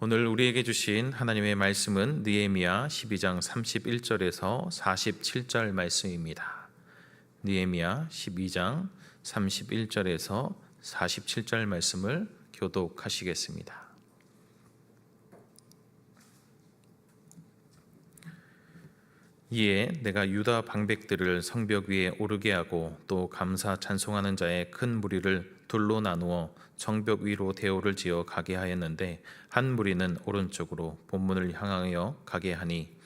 오늘 우리에게 주신 하나님의 말씀은 느헤미야 12장 31절에서 47절 말씀입니다. 느헤미야 12장 31절에서 47절 말씀을 교독하시겠습니다. 이에 내가 유다 방백들을 성벽 위에 오르게 하고 또 감사 찬송하는 자의 큰 무리를 둘로 나누어 성벽 위로 대오를 지어 가게 하였는데 한 무리는 오른쪽으로 본문을 향하여 가게 하니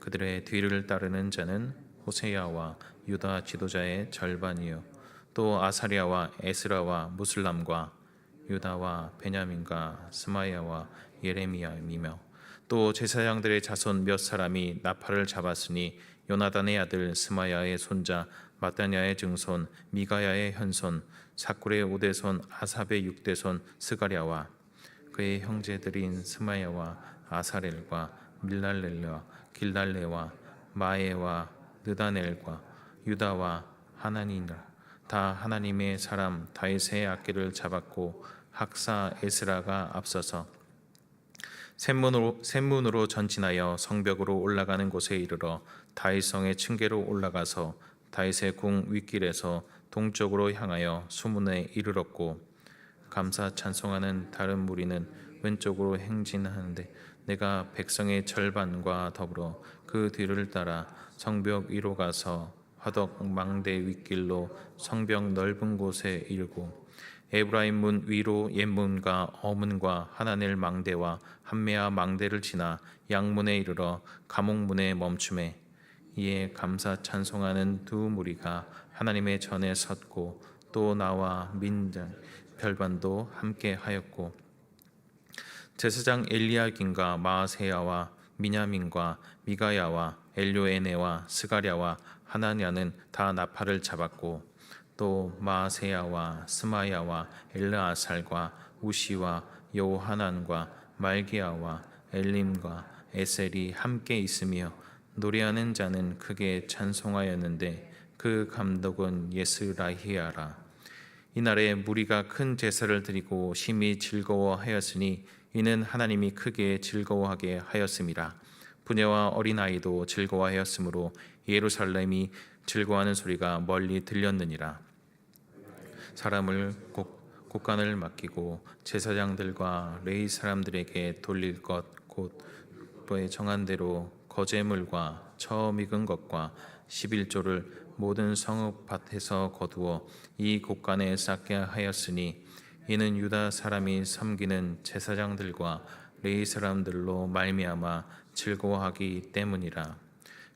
그들의 뒤를 따르는 자는 호세야와 유다 지도자의 절반이요. 또 아사리아와 에스라와 무슬람과 유다와 베냐민과 스마야와 예레미야이며 또 제사장들의 자손 몇 사람이 나팔을 잡았으니 요나단의 아들 스마야의 손자 마따냐의 증손 미가야의 현손 사꿀의 오대손 아삽의 육대손 스가랴와 그의 형제들인 스마야와 아사렐과 밀랄렐과 길랄레와 마에와 느다넬과 유다와 하나니라. 다 하나님의 사람 다윗의 악기를 잡았고 학사 에스라가 앞서서 샘문으로, 샘문으로 전진하여 성벽으로 올라가는 곳에 이르러 다윗성의 층계로 올라가서 다윗의 궁 윗길에서 동쪽으로 향하여 수문에 이르렀고 감사 찬송하는 다른 무리는 왼쪽으로 행진하는데 내가 백성의 절반과 더불어 그 뒤를 따라 성벽 위로 가서 화덕 망대 윗길로 성벽 넓은 곳에 이르고 에브라임 문 위로 옛문과 어문과 하나넬 망대와 한메아 망대를 지나 양문에 이르러 감옥문에 멈춤에 이에 감사 찬송하는 두 무리가 하나님의 전에 섰고 또 나와 민장 별반도 함께 하였고 제사장 엘리야긴과 마아세야와 미냐민과 미가야와 엘료에네와 스가랴와 하나냐는 다 나팔을 잡았고 또 마세야와 스마야와 엘르아살과 우시와 요하난과 말기야와 엘림과 에셀이 함께 있으며 노래하는 자는 크게 찬송하였는데 그 감독은 예스 라히야라. 이날에 무리가 큰 제사를 드리고 심히 즐거워하였으니 이는 하나님이 크게 즐거워하게 하였음이라 부녀와 어린아이도 즐거워하였으므로 예루살렘이 즐거워하는 소리가 멀리 들렸느니라. 사람을 곡, 곡간을 맡기고 제사장들과 레이 사람들에게 돌릴 것곧 정한 대로 거제물과 처음 익은 것과 11조를 모든 성읍 밭에서 거두어 이 곳간에 쌓게 하였으니 이는 유다 사람이 섬기는 제사장들과 레이 사람들로 말미암아 즐거워하기 때문이라.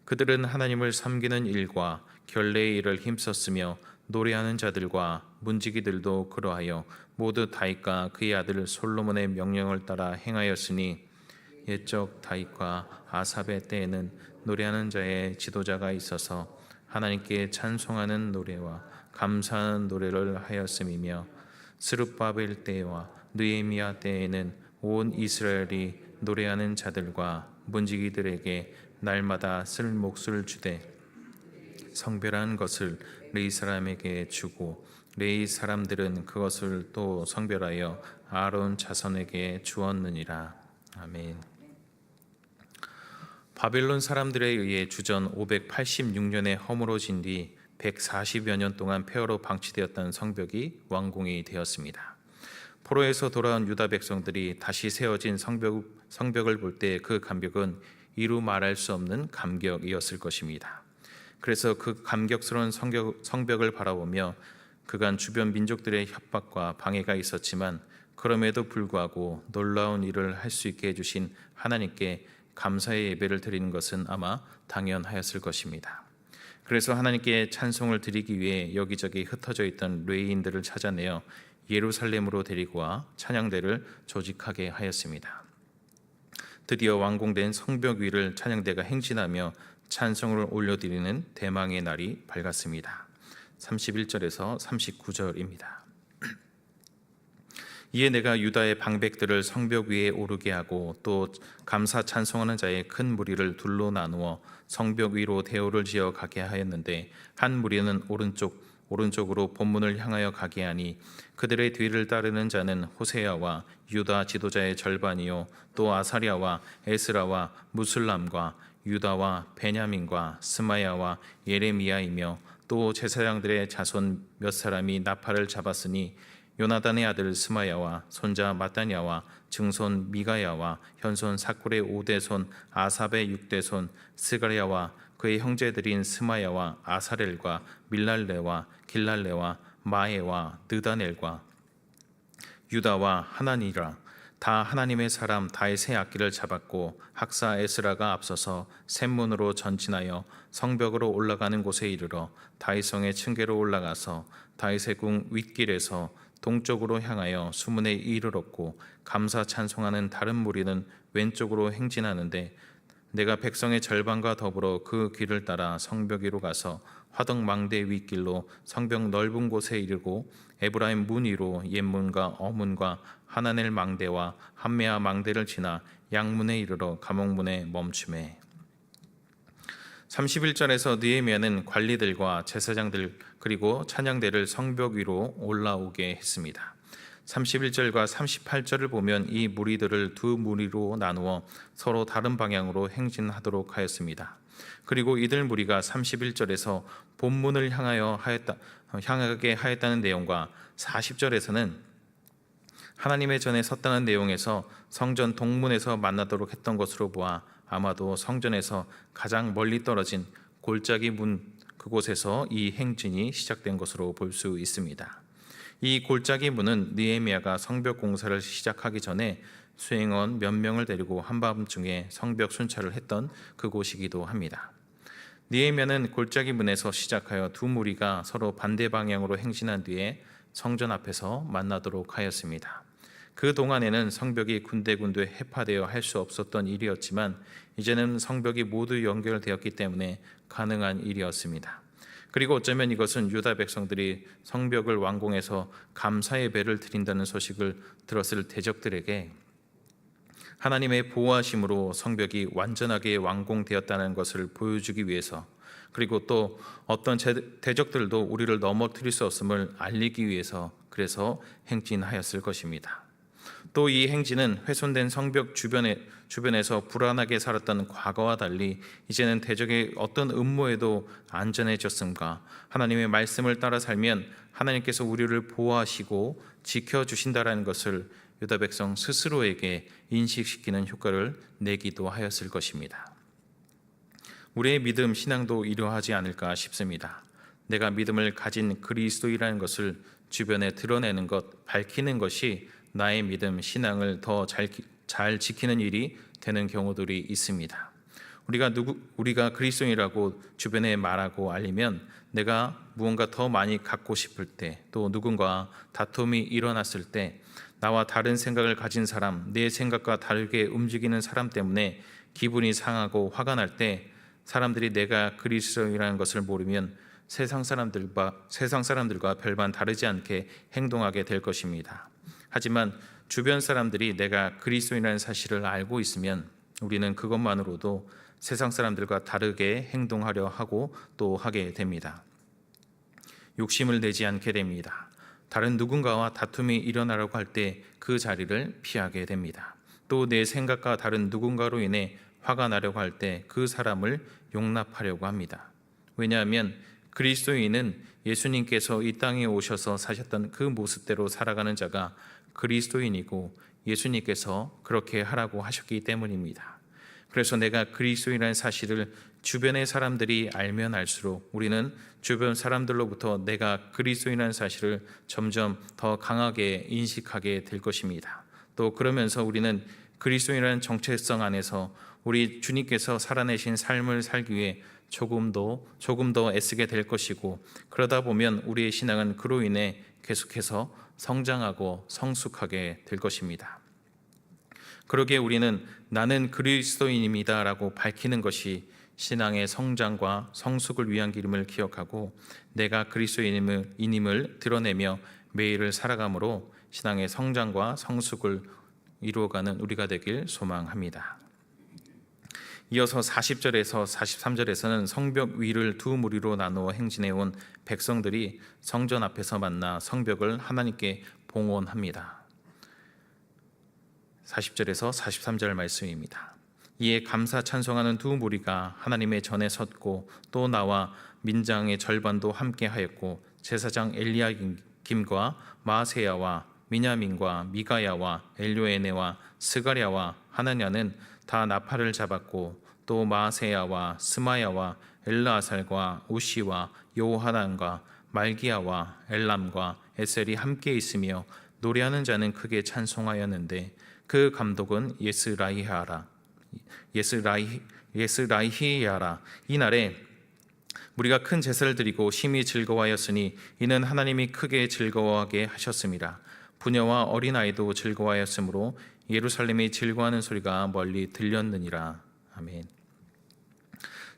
그들은 하나님을 섬기는 일과 결례의 일을 힘썼으며 노래하는 자들과 문지기들도 그러하여 모두 다윗과 그의 아들 솔로몬의 명령을 따라 행하였으니 옛적 다윗과 아삽의 때에는 노래하는 자의 지도자가 있어서 하나님께 찬송하는 노래와 감사하는 노래를 하였음이며 스룹바벨 때와 느헤미야 때에는 온 이스라엘이 노래하는 자들과 문지기들에게 날마다 쓸 몫을 주되 성별한 것을 레이 사람에게 주고 레이 사람들은 그것을 또 성별하여 아론 자손에게 주었느니라 아멘. 바벨론 사람들에 의해 주전 586년에 허물어진 뒤 140여 년 동안 폐허로 방치되었던 성벽이 완공이 되었습니다. 포로에서 돌아온 유다 백성들이 다시 세워진 성벽, 성벽을 볼 때 그 감격은 이루 말할 수 없는 감격이었을 것입니다. 그래서 그 감격스러운 성벽, 성벽을 바라보며 그간 주변 민족들의 협박과 방해가 있었지만 그럼에도 불구하고 놀라운 일을 할 수 있게 해주신 하나님께 감사의 예배를 드리는 것은 아마 당연하였을 것입니다. 그래서 하나님께 찬송을 드리기 위해 여기저기 흩어져 있던 레이인들을 찾아내어 예루살렘으로 데리고 와 찬양대를 조직하게 하였습니다. 드디어 완공된 성벽 위를 찬양대가 행진하며 찬송을 올려드리는 대망의 날이 밝았습니다. 31절에서 39절입니다. 이에 내가 유다의 방백들을 성벽 위에 오르게 하고 또 감사 찬송하는 자의 큰 무리를 둘로 나누어 성벽 위로 대오를 지어 가게 하였는데 한 무리는 오른쪽 오른쪽으로 본문을 향하여 가게 하니 그들의 뒤를 따르는 자는 호세아와 유다 지도자의 절반이요 또 아사랴와 에스라와 무슬람과 유다와 베냐민과 스마야와 예레미야이며 또 제사장들의 자손 몇 사람이 나팔을 잡았으니 요나단의 아들 스마야와 손자 마따냐와 증손 미가야와 현손 사꿀의 오대손 아삽의 육대손 스가랴와 그의 형제들인 스마야와 아사렐과 밀랄레와 길랄레와 마에와 느다넬과 유다와 하나니라. 다 하나님의 사람 다윗의 악기를 잡았고 학사 에스라가 앞서서 샘문으로 전진하여 성벽으로 올라가는 곳에 이르러 다윗성의 층계로 올라가서 다윗의 궁 윗길에서 동쪽으로 향하여 수문에 이르렀고 감사 찬송하는 다른 무리는 왼쪽으로 행진하는데 내가 백성의 절반과 더불어 그 길을 따라 성벽 위로 가서 화덕 망대 윗길로 성벽 넓은 곳에 이르고 에브라임 문 위로 옛문과 어문과 하나넬 망대와 한메아 망대를 지나 양문에 이르러 감옥문에 멈춤에 31절에서 느헤미야는 관리들과 제사장들 그리고 찬양대를 성벽 위로 올라오게 했습니다. 31절과 38절을 보면 이 무리들을 두 무리로 나누어 서로 다른 방향으로 행진하도록 하였습니다. 그리고 이들 무리가 31절에서 본문을 향하여 하였다, 향하게 하였다는 내용과 40절에서는 하나님의 전에 섰다는 내용에서 성전 동문에서 만나도록 했던 것으로 보아 아마도 성전에서 가장 멀리 떨어진 골짜기 문 그곳에서 이 행진이 시작된 것으로 볼 수 있습니다. 이 골짜기 문은 느헤미야가 성벽 공사를 시작하기 전에 수행원 몇 명을 데리고 한밤중에 성벽 순찰을 했던 그곳이기도 합니다. 느헤미야는 골짜기 문에서 시작하여 두 무리가 서로 반대 방향으로 행진한 뒤에 성전 앞에서 만나도록 하였습니다. 그 동안에는 성벽이 군데군데 해파되어 할 수 없었던 일이었지만 이제는 성벽이 모두 연결되었기 때문에 가능한 일이었습니다. 그리고 어쩌면 이것은 유다 백성들이 성벽을 완공해서 감사의 배를 드린다는 소식을 들었을 대적들에게 하나님의 보호하심으로 성벽이 완전하게 완공되었다는 것을 보여주기 위해서 그리고 또 어떤 대적들도 우리를 넘어뜨릴 수 없음을 알리기 위해서 그래서 행진하였을 것입니다. 또 이 행진은 훼손된 성벽 주변에 주변에서 불안하게 살았던 과거와 달리 이제는 대적의 어떤 음모에도 안전해졌음과 하나님의 말씀을 따라 살면 하나님께서 우리를 보호하시고 지켜 주신다라는 것을 유다 백성 스스로에게 인식시키는 효과를 내기도 하였을 것입니다. 우리의 믿음 신앙도 이러하지 않을까 싶습니다. 내가 믿음을 가진 그리스도이라는 것을 주변에 드러내는 것, 밝히는 것이 나의 믿음 신앙을 더 잘 잘 지키는 일이 되는 경우들이 있습니다. 우리가 누구 우리가 그리스도인이라고 주변에 말하고 알리면 내가 무언가 더 많이 갖고 싶을 때 또 누군가 다툼이 일어났을 때 나와 다른 생각을 가진 사람, 내 생각과 다르게 움직이는 사람 때문에 기분이 상하고 화가 날 때 사람들이 내가 그리스도인이라는 것을 모르면 세상 사람들과 세상 사람들과 별반 다르지 않게 행동하게 될 것입니다. 하지만 주변 사람들이 내가 그리스도인이라는 사실을 알고 있으면 우리는 그것만으로도 세상 사람들과 다르게 행동하려 하고 또 하게 됩니다. 욕심을 내지 않게 됩니다. 다른 누군가와 다툼이 일어나려고 할 때 그 자리를 피하게 됩니다. 또 내 생각과 다른 누군가로 인해 화가 나려고 할 때 그 사람을 용납하려고 합니다. 왜냐하면 그리스도인은 예수님께서 이 땅에 오셔서 사셨던 그 모습대로 살아가는 자가 그리스도인이고 예수님께서 그렇게 하라고 하셨기 때문입니다. 그래서 내가 그리스도인이라는 사실을 주변의 사람들이 알면 알수록 우리는 주변 사람들로부터 내가 그리스도인이라는 사실을 점점 더 강하게 인식하게 될 것입니다. 또 그러면서 우리는 그리스도인이라는 정체성 안에서 우리 주님께서 살아내신 삶을 살기 위해 조금 더 조금 더 애쓰게 될 것이고 그러다 보면 우리의 신앙은 그로 인해 계속해서 성장하고 성숙하게 될 것입니다. 그러기에 우리는 나는 그리스도인입니다라고 밝히는 것이 신앙의 성장과 성숙을 위한 기름을 기억하고 내가 그리스도인임을 드러내며 매일을 살아감으로 신앙의 성장과 성숙을 이루어가는 우리가 되길 소망합니다. 이어서 40절에서 43절에서는 성벽 위를 두 무리로 나누어 행진해 온 백성들이 성전 앞에서 만나 성벽을 하나님께 봉헌합니다. 40절에서 43절 말씀입니다. 이에 감사 찬송하는 두 무리가 하나님의 전에 섰고 또 나와 민장의 절반도 함께 하였고 제사장 엘리야김과 마세야와 미냐민과 미가야와 엘료에네와 스가랴와 하나냐는 다 나팔을 잡았고 또 마세야와 스마야와 엘라살과 우시와 요하난과 말기야와 엘람과 에셀이 함께 있으며 노래하는 자는 크게 찬송하였는데 그 감독은 예스라이하라 예스라이 예스라이히야라 이날에 우리가 큰 제사를 드리고 심히 즐거워하였으니 이는 하나님이 크게 즐거워하게 하셨습니다. 부녀와 어린 아이도 즐거워하였으므로 예루살렘이 즐거워하는 소리가 멀리 들렸느니라. 아멘.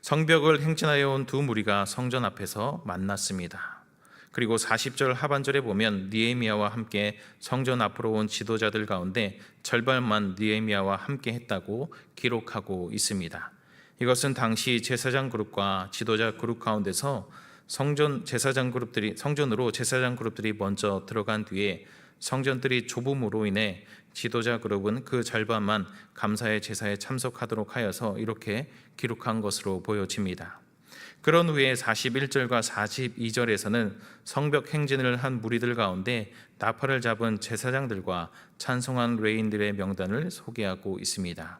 성벽을 행진하여 온 두 무리가 성전 앞에서 만났습니다. 그리고 40절 하반절에 보면 니에미아와 함께 성전 앞으로 온 지도자들 가운데 절반만 니에미아와 함께 했다고 기록하고 있습니다. 이것은 당시 제사장 그룹과 지도자 그룹 가운데서 성전 제사장 그룹들이 성전으로 제사장 그룹들이 먼저 들어간 뒤에 성전들이 좁음으로 인해 지도자 그룹은 그 절반만 감사의 제사에 참석하도록 하여서 이렇게 기록한 것으로 보여집니다. 그런 후에 41절과 42절에서는 성벽 행진을 한 무리들 가운데 나팔을 잡은 제사장들과 찬송한 레인들의 명단을 소개하고 있습니다.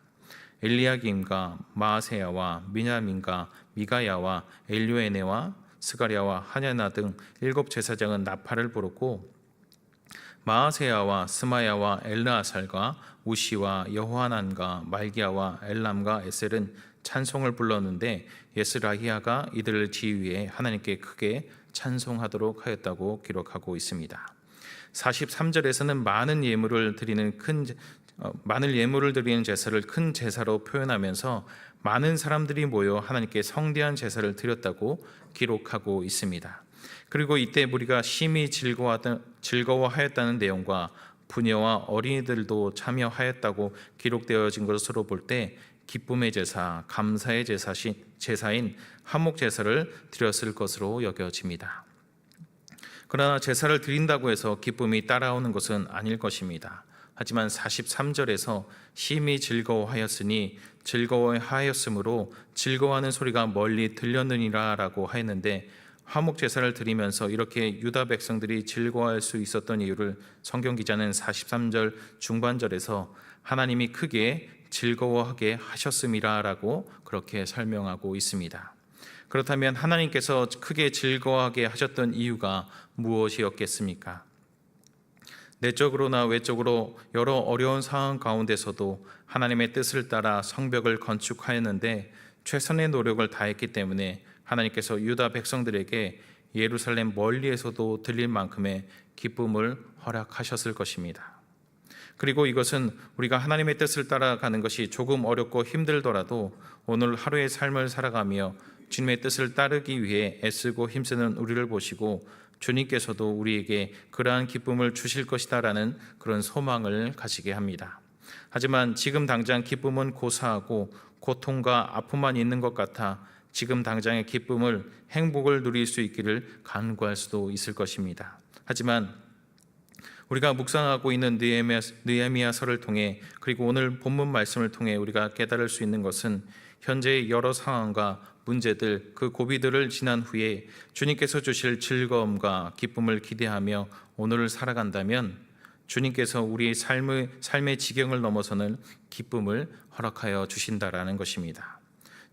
엘리야김과 마세야와 미냐민과 미가야와 엘료에네와 스가랴와 하냐나 등 일곱 제사장은 나팔을 불었고 마세야와 스마야와 엘라살과 우시와 여호하난과 말기야와 엘람과 에셀은 찬송을 불렀는데 예스라히야가 이들을 지휘해 하나님께 크게 찬송하도록 하였다고 기록하고 있습니다. 43절에서는 많은 예물을 드리는 큰 어, 많은 예물을 드리는 제사를 큰 제사로 표현하면서 많은 사람들이 모여 하나님께 성대한 제사를 드렸다고 기록하고 있습니다. 그리고 이때 우리가 심히 즐거워하였다는 내용과 부녀와 어린이들도 참여하였다고 기록되어진 것으로 볼 때 기쁨의 제사, 감사의 제사신, 제사인 한목 제사를 드렸을 것으로 여겨집니다. 그러나 제사를 드린다고 해서 기쁨이 따라오는 것은 아닐 것입니다. 하지만 43절에서 심히 즐거워하였으니 즐거워하였으므로 즐거워하는 소리가 멀리 들렸느니라라고 하였는데 화목 제사를 드리면서 이렇게 유다 백성들이 즐거워할 수 있었던 이유를 성경 기자는 43절 중반절에서 하나님이 크게 즐거워하게 하셨음이라라고 그렇게 설명하고 있습니다. 그렇다면 하나님께서 크게 즐거워하게 하셨던 이유가 무엇이었겠습니까? 내적으로나 외적으로 여러 어려운 상황 가운데서도 하나님의 뜻을 따라 성벽을 건축하였는데 최선의 노력을 다했기 때문에 하나님께서 유다 백성들에게 예루살렘 멀리에서도 들릴 만큼의 기쁨을 허락하셨을 것입니다. 그리고 이것은 우리가 하나님의 뜻을 따라가는 것이 조금 어렵고 힘들더라도 오늘 하루의 삶을 살아가며 주님의 뜻을 따르기 위해 애쓰고 힘쓰는 우리를 보시고 주님께서도 우리에게 그러한 기쁨을 주실 것이다라는 그런 소망을 가지게 합니다. 하지만 지금 당장 기쁨은 고사하고 고통과 아픔만 있는 것 같아 지금 당장의 기쁨을 행복을 누릴 수 있기를 간구할 수도 있을 것입니다. 하지만 우리가 묵상하고 있는 느헤미야서를 통해 그리고 오늘 본문 말씀을 통해 우리가 깨달을 수 있는 것은 현재의 여러 상황과 문제들 그 고비들을 지난 후에 주님께서 주실 즐거움과 기쁨을 기대하며 오늘을 살아간다면 주님께서 우리의 삶의 삶의 지경을 넘어서는 기쁨을 허락하여 주신다라는 것입니다.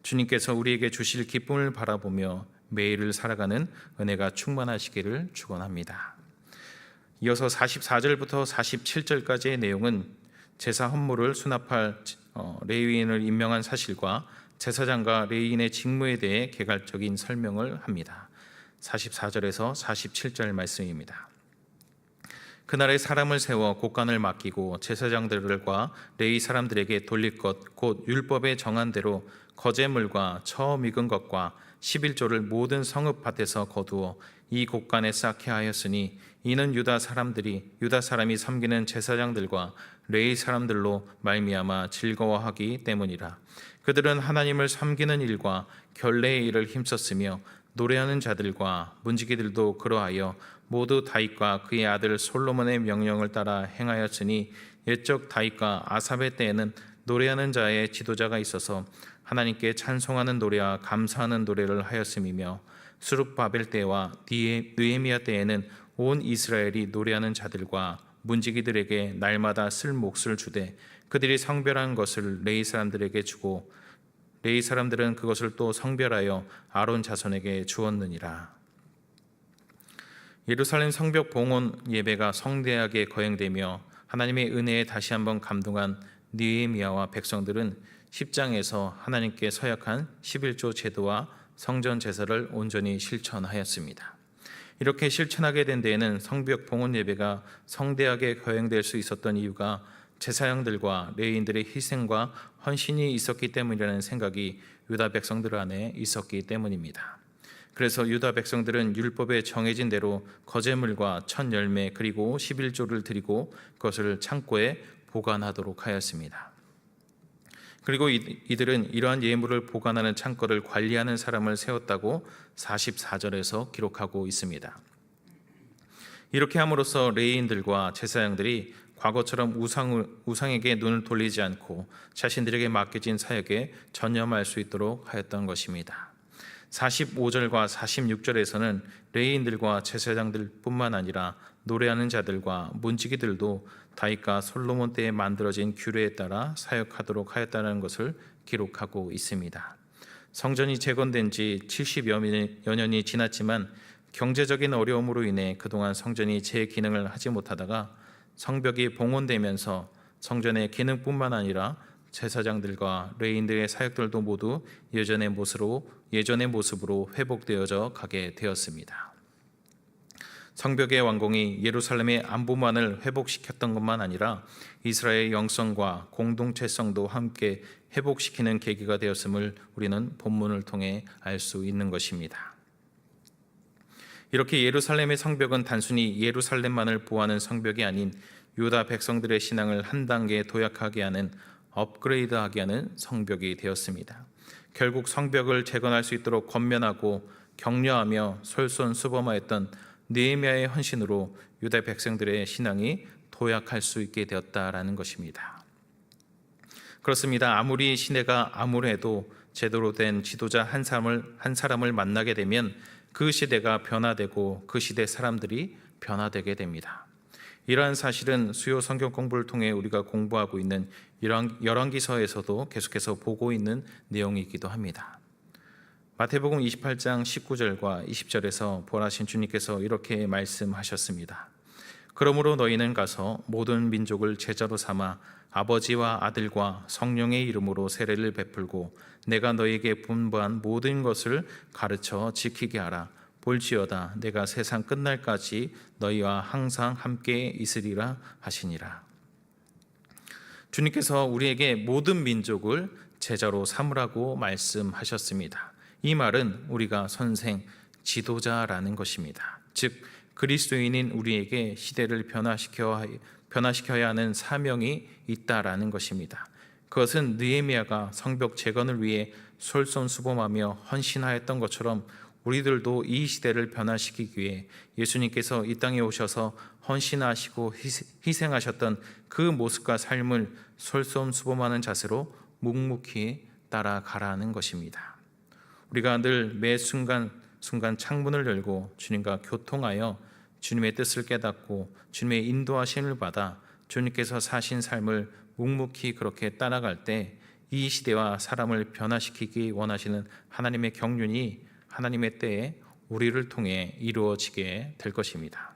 주님께서 우리에게 주실 기쁨을 바라보며 매일을 살아가는 은혜가 충만하시기를 축원합니다. 이어서 44절부터 47절까지의 내용은 제사 헌물을 수납할 어, 레위인을 임명한 사실과 제사장과 레위인의 직무에 대해 개괄적인 설명을 합니다. 44절에서 47절 말씀입니다. 그날에 사람을 세워 곡간을 맡기고 제사장들과 레위 사람들에게 돌릴 것 곧 율법에 정한 대로 거제물과 처음 익은 것과 11조를 모든 성읍 밭에서 거두어 이 곡간에 쌓게 하였으니 이는 유다 사람들이 유다 사람이 섬기는 제사장들과 레이 사람들로 말미암아 즐거워하기 때문이라. 그들은 하나님을 섬기는 일과 결례의 일을 힘썼으며 노래하는 자들과 문지기들도 그러하여 모두 다윗과 그의 아들 솔로몬의 명령을 따라 행하였으니 옛적 다윗과 아삽의 때에는 노래하는 자의 지도자가 있어서 하나님께 찬송하는 노래와 감사하는 노래를 하였음이며 수룹바벨 때와 느헤미야 때에는 온 이스라엘이 노래하는 자들과 문지기들에게 날마다 쓸 몫을 주되 그들이 성별한 것을 레이 사람들에게 주고 레이 사람들은 그것을 또 성별하여 아론 자손에게 주었느니라. 예루살렘 성벽 봉헌 예배가 성대하게 거행되며 하나님의 은혜에 다시 한번 감동한 느헤미야와 백성들은 10장에서 하나님께 서약한 11조 제도와 성전 제사를 온전히 실천하였습니다. 이렇게 실천하게 된 데에는 성벽 봉헌 예배가 성대하게 거행될 수 있었던 이유가 제사장들과 레위인들의 희생과 헌신이 있었기 때문이라는 생각이 유다 백성들 안에 있었기 때문입니다. 그래서 유다 백성들은 율법에 정해진 대로 거제물과 첫 열매 그리고 11조를 드리고 그것을 창고에 보관하도록 하였습니다. 그리고 이들은 이러한 예물을 보관하는 창고를 관리하는 사람을 세웠다고 44절에서 기록하고 있습니다. 이렇게 함으로써 레이인들과 제사장들이 과거처럼 우상, 우상에게 눈을 돌리지 않고 자신들에게 맡겨진 사역에 전념할 수 있도록 하였던 것입니다. 45절과 46절에서는 레이인들과 제사장들뿐만 아니라 노래하는 자들과 문지기들도 다윗과 솔로몬 때에 만들어진 규례에 따라 사역하도록 하였다는 것을 기록하고 있습니다. 성전이 재건된 지 70여 년이 지났지만 경제적인 어려움으로 인해 그동안 성전이 제 기능을 하지 못하다가 성벽이 봉헌되면서 성전의 기능뿐만 아니라 제사장들과 레인들의 사역들도 모두 예전의 모습으로 예전의 모습으로 회복되어져 가게 되었습니다. 성벽의 왕궁이 예루살렘의 안보만을 회복시켰던 것만 아니라 이스라엘 영성과 공동체성도 함께 회복시키는 계기가 되었음을 우리는 본문을 통해 알 수 있는 것입니다. 이렇게 예루살렘의 성벽은 단순히 예루살렘만을 보호하는 성벽이 아닌 유다 백성들의 신앙을 한 단계 도약하게 하는 업그레이드하게 하는 성벽이 되었습니다. 결국 성벽을 재건할 수 있도록 권면하고 격려하며 솔선수범하였던 느헤미야의 헌신으로 유다 백성들의 신앙이 도약할 수 있게 되었다라는 것입니다. 그렇습니다. 아무리 시내가 아무래도 제대로 된 지도자 한 사람을 한 사람을 만나게 되면 그 시대가 변화되고 그 시대 사람들이 변화되게 됩니다. 이러한 사실은 수요 성경 공부를 통해 우리가 공부하고 있는 열왕기서에서도 계속해서 보고 있는 내용이기도 합니다. 마태복음 28장 19절과 20절에서 보라신 주님께서 이렇게 말씀하셨습니다. 그러므로 너희는 가서 모든 민족을 제자로 삼아 아버지와 아들과 성령의 이름으로 세례를 베풀고 내가 너희에게 분부한 모든 것을 가르쳐 지키게 하라. 볼지어다 내가 세상 끝날까지 너희와 항상 함께 있으리라 하시니라. 주님께서 우리에게 모든 민족을 제자로 삼으라고 말씀하셨습니다. 이 말은 우리가 선생, 지도자라는 것입니다. 즉 그리스도인인 우리에게 시대를 변화시켜 변화시켜야 하는 사명이 있다라는 것입니다. 그것은 느헤미야가 성벽 재건을 위해 솔선수범하며 헌신하였던 것처럼 우리들도 이 시대를 변화시키기 위해 예수님께서 이 땅에 오셔서 헌신하시고 희생하셨던 그 모습과 삶을 솔선수범하는 자세로 묵묵히 따라가라는 것입니다. 우리가 늘 매 순간 순간 창문을 열고 주님과 교통하여 주님의 뜻을 깨닫고 주님의 인도하심을 받아 주님께서 사신 삶을 묵묵히 그렇게 따라갈 때 이 시대와 사람을 변화시키기 원하시는 하나님의 경륜이 하나님의 때에 우리를 통해 이루어지게 될 것입니다.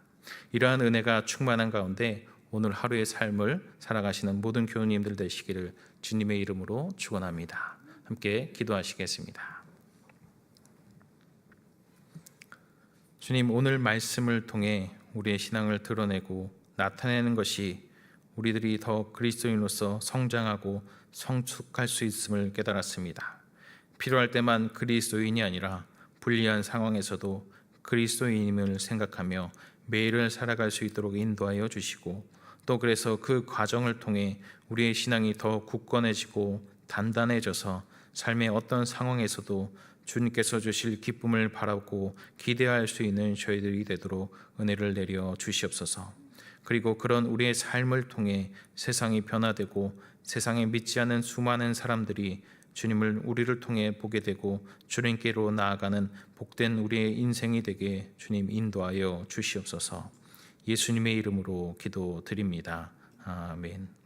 이러한 은혜가 충만한 가운데 오늘 하루의 삶을 살아가시는 모든 교우님들 되시기를 주님의 이름으로 축원합니다. 함께 기도하시겠습니다. 주님 오늘 말씀을 통해 우리의 신앙을 드러내고 나타내는 것이 우리들이 더 그리스도인으로서 성장하고 성숙할 수 있음을 깨달았습니다. 필요할 때만 그리스도인이 아니라 불리한 상황에서도 그리스도인임을 생각하며 매일을 살아갈 수 있도록 인도하여 주시고 또 그래서 그 과정을 통해 우리의 신앙이 더 굳건해지고 단단해져서 삶의 어떤 상황에서도 주님께서 주실 기쁨을 바라고 기대할 수 있는 저희들이 되도록 은혜를 내려 주시옵소서. 그리고 그런 우리의 삶을 통해 세상이 변화되고 세상에 믿지 않는 수많은 사람들이 주님을 우리를 통해 보게 되고 주님께로 나아가는 복된 우리의 인생이 되게 주님 인도하여 주시옵소서. 예수님의 이름으로 기도드립니다. 아멘.